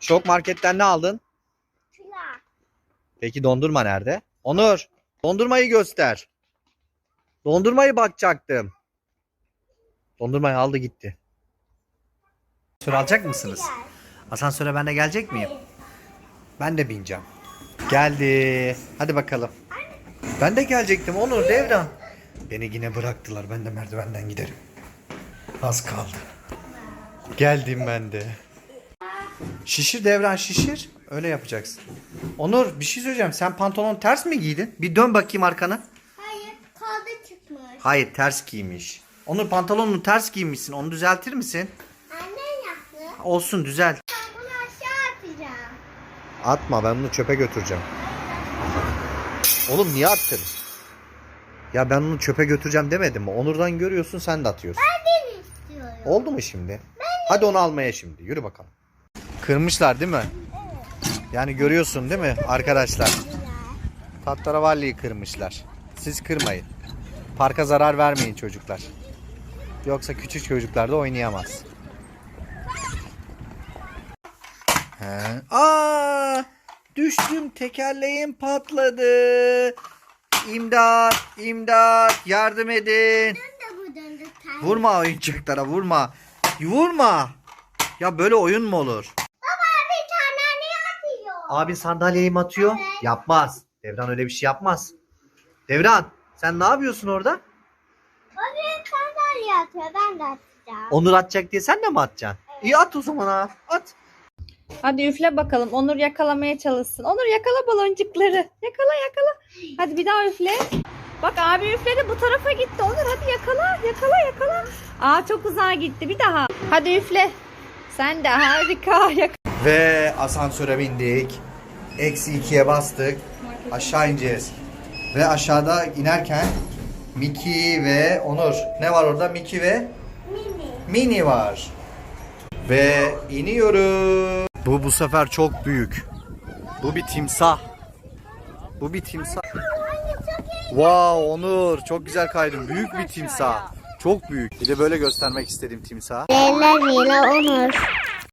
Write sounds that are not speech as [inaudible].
Şok marketten ne aldın? Kula. Peki dondurma nerede? Onur, dondurmayı göster. Dondurmayı bakacaktım. Dondurmayı aldı gitti. Asansör alacak mısınız? Asansöre ben de gelecek miyim? Ben de bineceğim. Geldi. Hadi bakalım. Ben de gelecektim Onur Devran. Beni yine bıraktılar. Ben de merdivenden giderim. Az kaldı. Geldim ben de. Şişir Devran şişir. Öyle yapacaksın. Onur bir şey söyleyeceğim. Sen pantolon ters mi giydin? Bir dön bakayım arkana. Hayır kaldı çıkmış. Hayır ters giymiş. Onur pantolonunu ters giymişsin. Onu düzeltir misin? Annen yaptı. Olsun düzelt. Ben bunu aşağı atacağım. Atma ben bunu çöpe götüreceğim. Oğlum niye attın? Ya ben onu çöpe götüreceğim demedim mi? Onur'dan görüyorsun sen de atıyorsun. Ben de istiyorum. Oldu mu şimdi? Hadi onu almaya şimdi. Yürü bakalım. Kırmışlar değil mi? Yani görüyorsun değil mi arkadaşlar? Tattaravalli'yi kırmışlar. Siz kırmayın. Parka zarar vermeyin çocuklar. Yoksa küçük çocuklar da oynayamaz. He. Aa! Düştüm tekerleğim patladı. İmdat, imdat, yardım edin. Vurma oyuncaklara vurma. Vurma. Ya böyle oyun mu olur? Baba bir tane ne atıyor? Abin sandalyeyi mi atıyor? Evet. Yapmaz. Devran öyle bir şey yapmaz. Devran sen ne yapıyorsun orada? O bir sandalye atıyor. Ben de atacağım. Onur atacak diye sen de mi atacaksın? İyi at o zaman ha. At. Hadi üfle bakalım. Onur yakalamaya çalışsın. Onur yakala baloncukları. Yakala yakala. Hadi bir daha üfle. Bak abi üfledi bu tarafa gitti. Onur hadi yakala yakala yakala. Aa çok uzağa gitti. Bir daha. Hadi üfle. Sen de harika. [laughs] Yak Ve asansöre bindik. Eksi ikiye bastık. Aşağı ineceğiz. Ve aşağıda inerken Miki ve Onur. Ne var orada? Miki ve Mini. Mini var. Ve iniyoruz. Bu bu sefer çok büyük. Bu bir timsah. Bu bir timsah. Anne çok iyi. Wow Onur çok güzel kaydın. Büyük bir timsah. Çok büyük. Bir de böyle göstermek istedim timsahı. Leyla Leyla Onur.